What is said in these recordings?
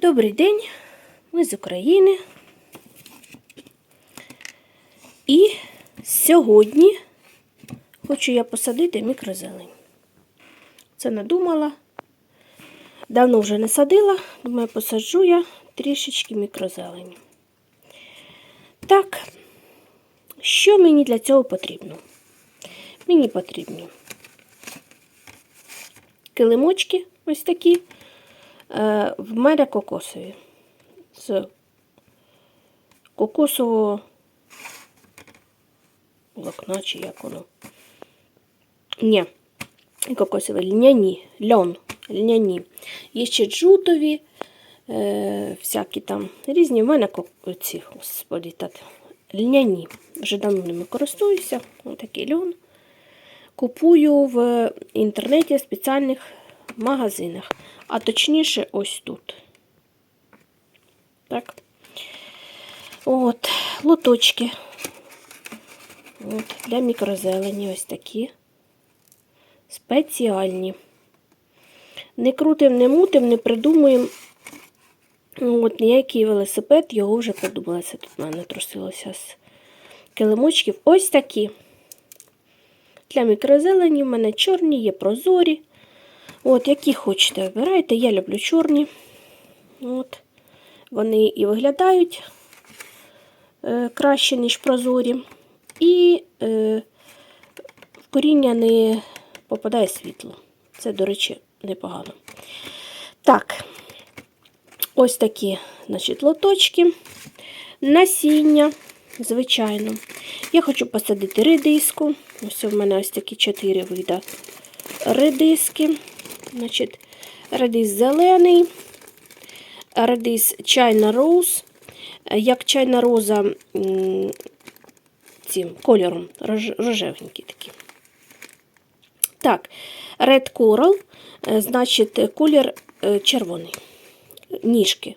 Добрий день, ми з України. І сьогодні хочу я посадити мікрозелень. Це надумала. Давно вже не садила, думаю, посаджу я трішечки мікрозелені. Так, що мені для цього потрібно? Мені потрібні килимочки ось такі. Е, в мене кокосові. З кокосового волокна, чи як воно. Ні, кокосові льняні, льон, льняні. Є ще джутові, е, всякі там різні. В мене ці, господі, так, льняні. Вже давно ними користуюся. Ось такий льон. Купую в інтернеті спеціальних магазинах. А точніше, ось тут. Так. От, лоточки. От, для мікрозелені ось такі. Спеціальні. Не крутим, не мутим, не придумуємо. От, ніякий велосипед, його вже придумалося. Тут в мене трусилося з килимочків. Ось такі. Для мікрозелені в мене чорні, є прозорі. От, які хочете, обирайте. Я люблю чорні. От. Вони і виглядають е, краще, ніж прозорі. І е, в коріння не попадає світло. Це, до речі, непогано. Так, ось такі, значить, лоточки. Насіння, звичайно. Я хочу посадити редиску. Ось у мене ось такі чотири вида редиски. Значить, редис зелений, редис чайна роуз. Як чайна роза цим кольором, рож- рожевенький такий. Так, Red Coral, е, значить, колір е, червоний. Ніжки.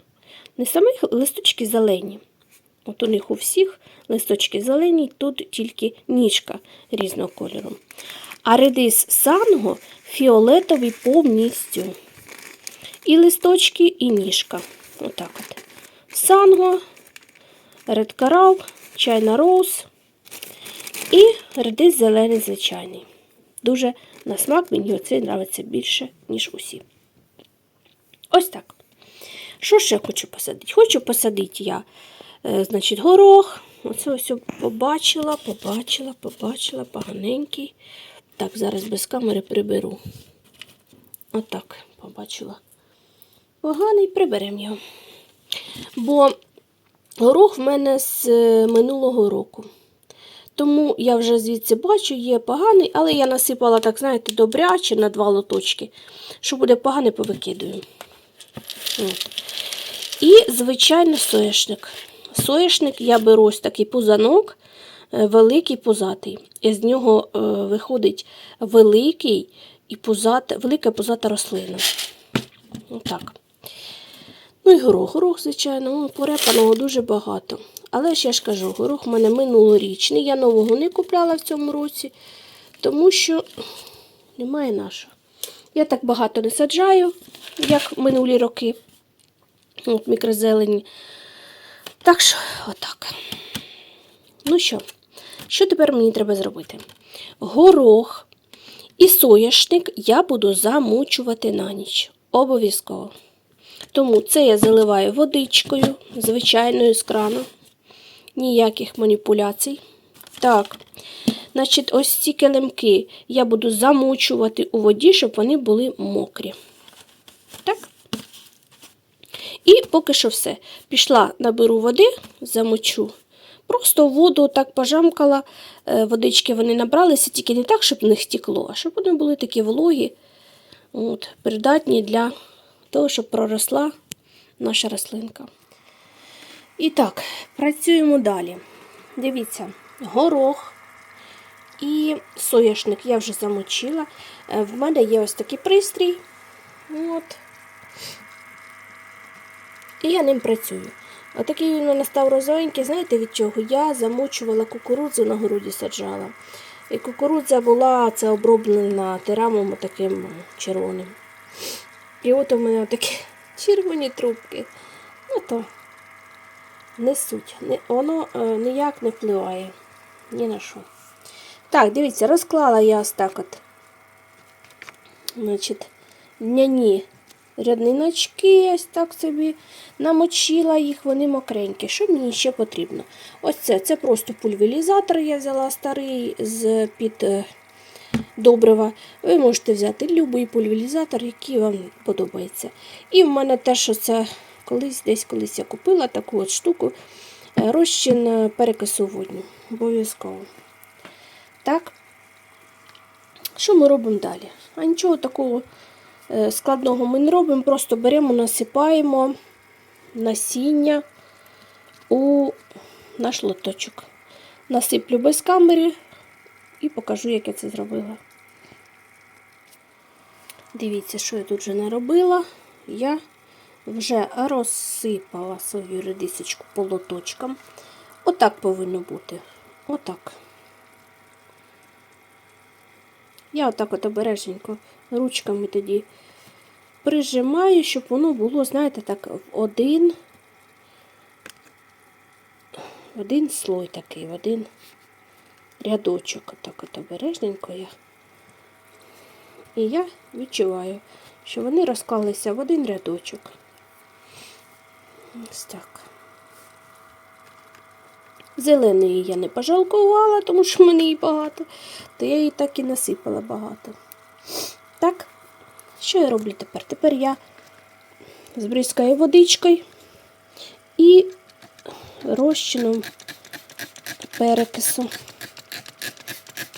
Не самі листочки зелені. От у них у всіх листочки зелені, тут тільки ніжка різного кольору. А редис санго фіолетовий повністю. І листочки, і ніжка. Отак от. Санго, ред карал, чайна роуз і редис зелений звичайний. Дуже на смак мені оцей подобається більше, ніж усі. Ось так. Що ще хочу посадити? Хочу посадити я, е, значить, горох. Оце ось побачила, побачила, побачила, поганенький. Так, зараз без камери приберу. Отак, побачила. Поганий, приберемо його. Бо горох в мене з е, минулого року. Тому я вже звідси бачу, є поганий, але я насипала, так, знаєте, добряче на два лоточки. Що буде поганий, повикидую. От. І, звичайно, соєшник. Соєшник я беру ось такий пузанок, великий пузатий. І з нього е, виходить великий і пузата, велика пузата рослина. Отак. Ну і горох. Горох, звичайно, ну, порепаного дуже багато. Але ж я ж кажу, горох у мене минулорічний. Я нового не купляла в цьому році, тому що немає нашого. Я так багато не саджаю, як минулі роки. От мікрозелені. Так що, отак. Ну що, що тепер мені треба зробити? Горох і соняшник я буду замочувати на ніч. Обов'язково. Тому це я заливаю водичкою, звичайною з крану. Ніяких маніпуляцій. Так, значить, ось ці килимки я буду замочувати у воді, щоб вони були мокрі. Так? І поки що все. Пішла, наберу води, замочу. Просто воду так пожамкала, е, водички вони набралися, тільки не так, щоб в них стекло, а щоб вони були такі вологі, от, придатні для того, щоб проросла наша рослинка. І так, працюємо далі. Дивіться, горох і соняшник я вже замочила. Е, В мене є ось такий пристрій. От. І я ним працюю. Отакий він у мене став розовенький, знаєте від чого? Я замочувала кукурудзу на городі саджала. І кукурудза була це оброблена терамом таким червоним. І от у мене таке червоні трубки. Ну то не суть. Воно е, ніяк не впливає. Ні на що. Так, дивіться, розклала я ось так от. Значить, льняні рядниночки, ось так собі намочила їх, вони мокренькі. Що мені ще потрібно? Ось це це просто пульверізатор. Я взяла старий з під е, добрива. Ви можете взяти будь-який пульверізатор, який вам подобається. І в мене теж оце колись, десь колись я купила таку от штуку. е, Розчин е, перекису водню. Обов'язково. Так. Що ми робимо далі? А нічого такого складного ми не робимо, просто беремо, насипаємо насіння у наш лоточок. Насиплю без камери і покажу, як я це зробила. Дивіться, що я тут вже наробила. Я вже розсипала свою редисочку по лоточкам. Отак повинно бути. Отак. Я отак от обережненько ручками тоді прижимаю, щоб воно було, знаєте, так, в один, в один слой такий, в один рядочок. Отак от обережненько я. І я відчуваю, що вони розклалися в один рядочок. Ось так. Зеленої я не пожалкувала, тому що в мене її багато, то я її так і насипала багато. Що я роблю тепер? Тепер я збризкаю водичкою і розчином перекису.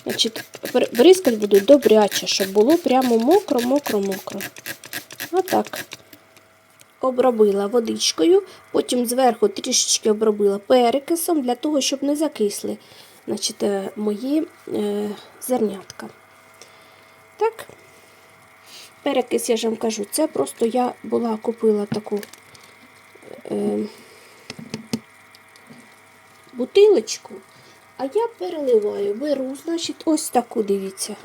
Значить, бризкати буду добряче, щоб було прямо мокро, мокро, мокро. Отак. Обробила водичкою, потім зверху трішечки обробила перекисом для того, щоб не закисли е, мої е, зернятка. Так. Перекис, я ж вам кажу, це просто я була купила таку е, бутилочку, а я переливаю, беру, значить, ось таку, дивіться,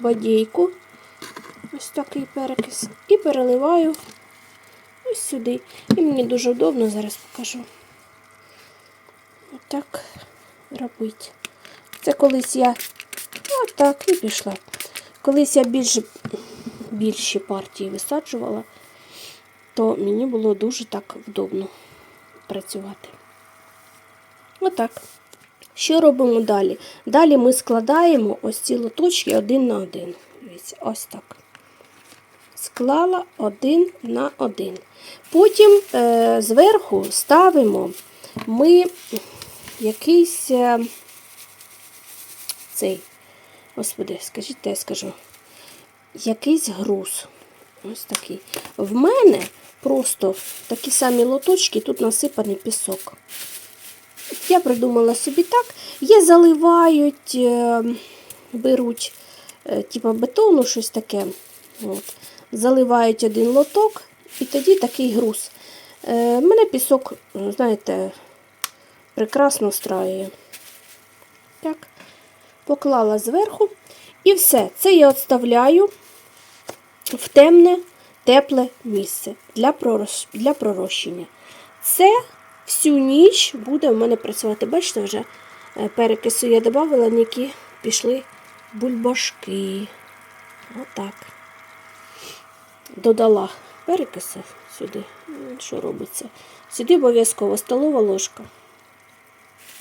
водійку, ось такий перекис, і переливаю ось сюди. І мені дуже удобно, зараз покажу. Отак робити. Це колись я отак і пішла. Колись я більш, більші партії висаджувала, то мені було дуже так вдобно працювати. Отак. Що робимо далі? Далі ми складаємо ось ці лоточки один на один. Ось так. Склала один на один. Потім е, зверху ставимо ми якийсь е, цей, господи, скажіть, я скажу, якийсь груз. Ось такий. В мене просто такі самі лоточки, тут насипаний пісок. Я придумала собі так. Є заливають, е, беруть типу бетону, щось таке. От. Заливають один лоток і тоді такий груз. Е, Мене пісок, знаєте, прекрасно встраює. Так, поклала зверху. І все. Це я відставляю в темне, тепле місце для, пророс- для пророщення. Це всю ніч буде в мене працювати. Бачите, вже е, перекису я додавала, які пішли бульбашки. Отак. Додала перекиси сюди. Що робиться? Сюди обов'язково столова ложка.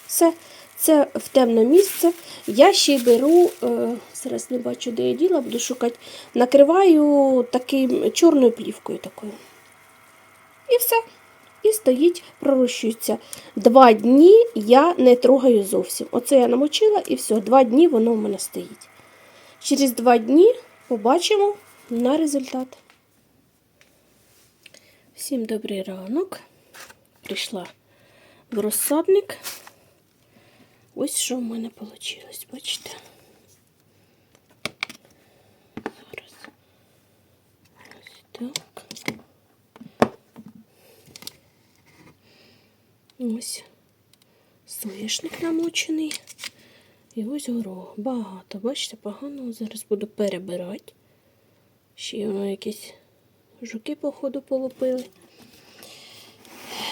Все, це в темне місце. Я ще й беру, е, зараз не бачу, де я діла, буду шукати, накриваю таким чорною плівкою такою. І все. І стоїть, пророщується. Два дні я не трогаю зовсім. Оце я намочила і все, два дні воно в мене стоїть. Через два дні побачимо на результат. Всім добрий ранок. Прийшла в розсадник. Ось що в мене вийшло, бачите? Зараз. Ось так. Ось соняшник намочений. І ось горох. Багато. Бачите, погано зараз буду перебирати. Ще воно якесь жуки, походу, полупили.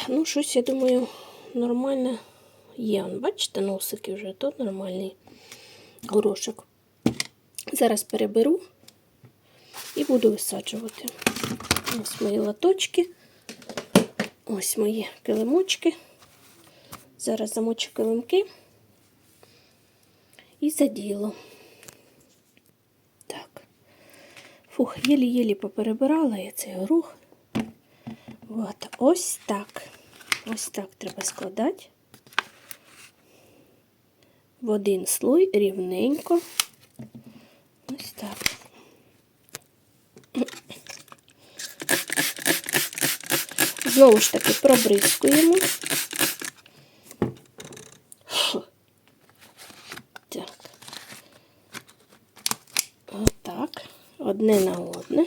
Ну, щось, я думаю, нормально є. Бачите, носики вже, то нормальний горошок. Зараз переберу і буду висаджувати. Ось мої латочки. Ось мої килимочки. Зараз замочу килимки і за діло. Так. Фух, єлі-єлі поперебирала я цей горох. От, ось так. Ось так треба складати. В один слой рівненько. Ось так. Знову ж таки пробризкуємо. Так. Отак. Одне на одне.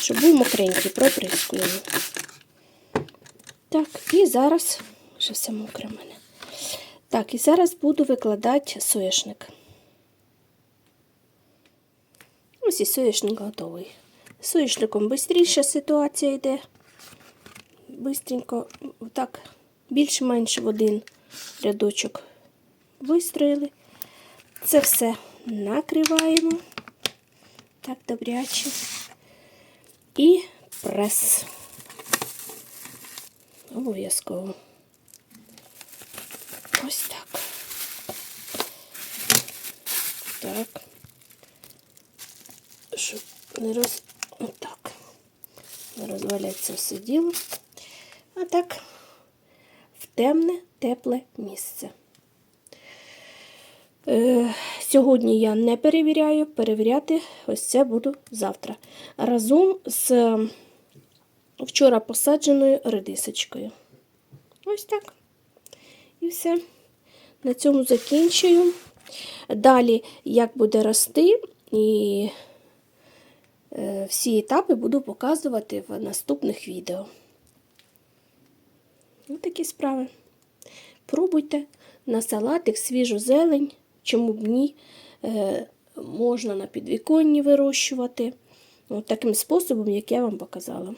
Щоб був мокренький, пробризкуємо. Так, і зараз вже все мокре в мене. Так, і зараз буду викладати соєшник. Ось і соєшник готовий. З соєшником швидше ситуація йде. Бистренько, так, більш-менш в один рядочок вистроїли. Це все накриваємо. Так, добряче. І прес. Обов'язково. Ось так. Так. Щоб не роз... Отак. Не розваляться все діло. А так, в темне, тепле місце. Е, сьогодні я не перевіряю, перевіряти ось це буду завтра. Разом з е, вчора посадженою редисочкою. Ось так. І все. На цьому закінчую. Далі, як буде рости, і е, всі етапи буду показувати в наступних відео. Ось такі справи. Пробуйте на салатик свіжу зелень, чому б ні, е, можна на підвіконні вирощувати. От таким способом, як я вам показала.